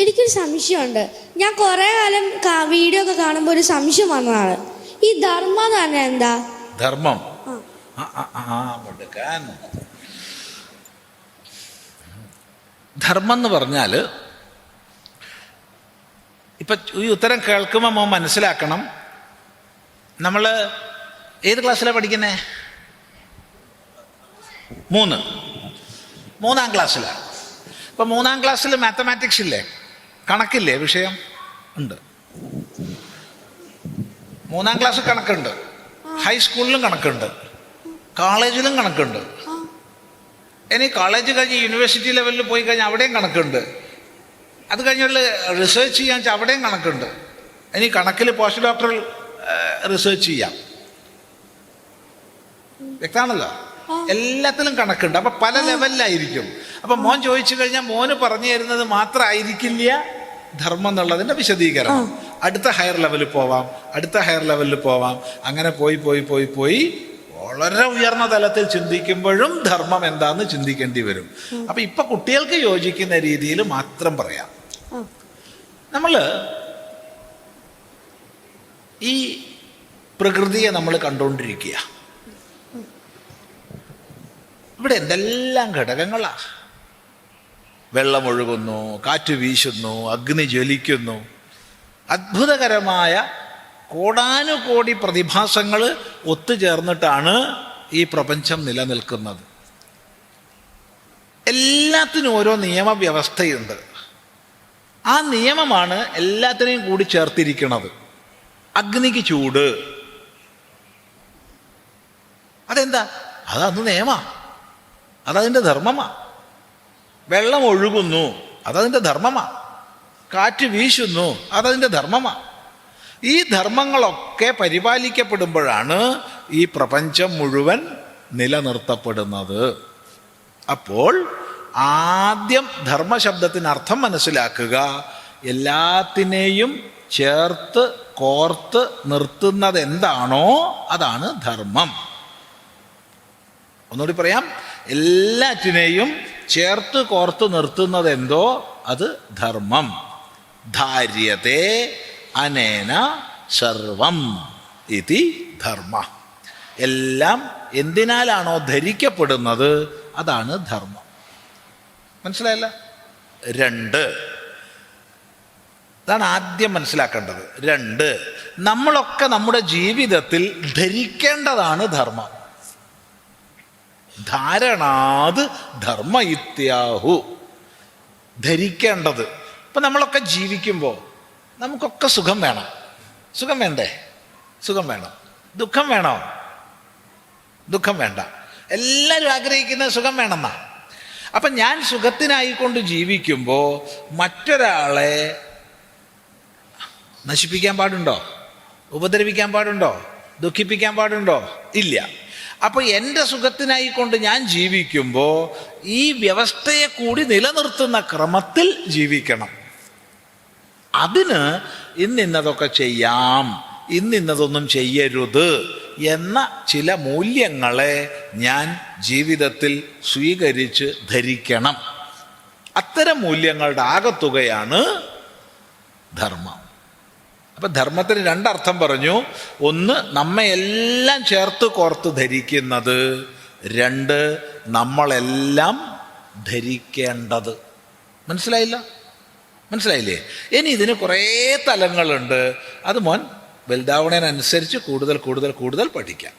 എനിക്കൊരു സംശയമുണ്ട്. ഞാൻ കുറേ കാലം വീഡിയോ ഒക്കെ കാണുമ്പോൾ ഒരു സംശയം വന്നതാണ്. ഈ ധർമ്മം എന്ന് പറഞ്ഞാൽ എന്താ? ധർമ്മം. ധർമ്മം എന്ന് പറഞ്ഞാൽ ഇപ്പൊ ഈ ഉത്തരം കേൾക്കുമ്പോൾ മനസ്സിലാക്കണം. നമ്മൾ ഏത് ക്ലാസ്സിലാണ് പഠിക്കുന്നേ? മൂന്ന്. മൂന്നാം ക്ലാസ്സിലാണ് ഇപ്പൊ മൂന്നാം ക്ലാസ്സിൽ മാത്തമാറ്റിക്സ് ഇല്ലേ? കണക്കില്ലേ വിഷയം? ഉണ്ട്. മൂന്നാം ക്ലാസ് കണക്കുണ്ട്. ഹൈസ്കൂളിലും കണക്കുണ്ട്. കോളേജിലും കണക്കുണ്ട്. ഇനി കോളേജ് കഴിഞ്ഞ് യൂണിവേഴ്സിറ്റി ലെവലിൽ പോയി കഴിഞ്ഞാൽ അവിടെയും കണക്കുണ്ട്. അത് കഴിഞ്ഞുള്ള റിസേർച്ച് ചെയ്യാൻ വെച്ചാൽ അവിടെയും കണക്കുണ്ട്. ഇനി കണക്കിൽ പോസ്റ്റ് ഡോക്ടറൽ റിസേർച്ച് ചെയ്യാം. വ്യക്തമാണല്ലോ. എല്ലാത്തിലും കണക്കുണ്ട്. അപ്പം പല ലെവലിലായിരിക്കും അപ്പം മോൻ ചോദിച്ചു കഴിഞ്ഞാൽ മോന് പറഞ്ഞു തരുന്നത് മാത്രമായിരിക്കില്ല? ധർമ്മം എന്നുള്ളതിന്റെ വിശദീകരണം. അടുത്ത ഹയർ ലെവലിൽ പോവാം അടുത്ത ഹയർ ലെവലിൽ പോവാം. അങ്ങനെ പോയി പോയി പോയി പോയി വളരെ ഉയർന്ന തലത്തിൽ ചിന്തിക്കുമ്പോഴും ധർമ്മം എന്താന്ന് ചിന്തിക്കേണ്ടി വരും. അപ്പൊ ഇപ്പൊ കുട്ടികൾക്ക് യോജിക്കുന്ന രീതിയിൽ മാത്രം പറയാം. നമ്മൾ ഈ പ്രകൃതിയെ നമ്മൾ കണ്ടുകൊണ്ടിരിക്കുക ഇവിടെ എന്തെല്ലാം ഘടകങ്ങളാ? വെള്ളമൊഴുകുന്നു കാറ്റ് വീശുന്നു അഗ്നി ജ്വലിക്കുന്നു. അത്ഭുതകരമായ കോടാനുകോടി പ്രതിഭാസങ്ങൾ ഒത്തുചേർന്നിട്ടാണ് ഈ പ്രപഞ്ചം നിലനിൽക്കുന്നത്. എല്ലാത്തിനും ഓരോ നിയമവ്യവസ്ഥയുണ്ട്. ആ നിയമമാണ് എല്ലാത്തിനെയും കൂടി ചേർത്തിരിക്കുന്നത്. അഗ്നിക്ക് ചൂട്. അതെന്താ? അതന്ന് നിയമ. അതതിന്റെ ധർമ്മമാ. വെള്ളം ഒഴുകുന്നു. അതതിന്റെ ധർമ്മമാ. കാറ്റ് വീശുന്നു. അതതിന്റെ ധർമ്മമാ. ഈ ധർമ്മങ്ങളൊക്കെ പരിപാലിക്കപ്പെടുമ്പോഴാണ് ഈ പ്രപഞ്ചം മുഴുവൻ നിലനിർത്തപ്പെടുന്നത്. അപ്പോൾ ആദ്യം ധർമ്മശബ്ദത്തിന് അർത്ഥം മനസ്സിലാക്കുക. എല്ലാത്തിനെയും ചേർത്ത് കോർത്ത് നിർത്തുന്നത് എന്താണോ അതാണ് ധർമ്മം. ഒന്നുകൂടി പറയാം. എല്ലാറ്റിനെയും ചേർത്ത് കോർത്ത് നിർത്തുന്നത് എന്തോ അത് ധർമ്മം. ധാര്യത്തെ അനേന സർവം ഇതി ധർമ്മ. എല്ലാം എന്തിനാലാണോ ധരിക്കപ്പെടുന്നത്? അതാണ് ധർമ്മം. മനസ്സിലായല്ല? രണ്ട്. അതാണ് ആദ്യം മനസ്സിലാക്കേണ്ടത്. രണ്ട്. നമ്മളൊക്കെ നമ്മുടെ ജീവിതത്തിൽ ധരിക്കേണ്ടതാണ് ധർമ്മം. ധാരണാത് ധർമ്മ ഇത്യാഹു ധരിക്കേണ്ടത്. ഇപ്പം നമ്മളൊക്കെ ജീവിക്കുമ്പോൾ നമുക്കൊക്കെ സുഖം വേണം. സുഖം വേണ്ടേ? സുഖം വേണം. ദുഃഖം വേണോ? ദുഃഖം വേണ്ട. എല്ലാവരും ആഗ്രഹിക്കുന്ന സുഖം വേണമെന്നാ. അപ്പം ഞാൻ സുഖത്തിനായിക്കൊണ്ട് ജീവിക്കുമ്പോൾ മറ്റൊരാളെ നശിപ്പിക്കാൻ പാടുണ്ടോ? ഉപദ്രവിക്കാൻ പാടുണ്ടോ? ദുഃഖിപ്പിക്കാൻ പാടുണ്ടോ? ഇല്ല. അപ്പോൾ എന്റെ സുഖത്തിനായിക്കൊണ്ട് ഞാൻ ജീവിക്കുമ്പോൾ ഈ വ്യവസ്ഥയെ കൂടി നിലനിർത്തുന്ന ക്രമത്തിൽ ജീവിക്കണം. അതിന് ഇന്നിന്നതൊക്കെ ചെയ്യാം ഇന്നിന്നതൊന്നും ചെയ്യരുത് എന്ന ചില മൂല്യങ്ങളെ ഞാൻ ജീവിതത്തിൽ സ്വീകരിച്ച് ധരിക്കണം. അത്തരം മൂല്യങ്ങളുടെ ആകത്തുകയാണ് ധർമ്മം. അപ്പൊ ധർമ്മത്തിന് രണ്ടർത്ഥം പറഞ്ഞു. ഒന്ന് നമ്മയെല്ലാം ചേർത്ത് കോർത്ത് ധരിക്കുന്നത്. രണ്ട് നമ്മളെല്ലാം ധരിക്കേണ്ടത്. മനസ്സിലായില്ല? മനസ്സിലായില്ലേ? ഇനി ഇതിന് കുറേ തലങ്ങളുണ്ട്. അത് മോൻ വലുതാവണേനനുസരിച്ച് കൂടുതൽ കൂടുതൽ കൂടുതൽ പഠിക്കാം.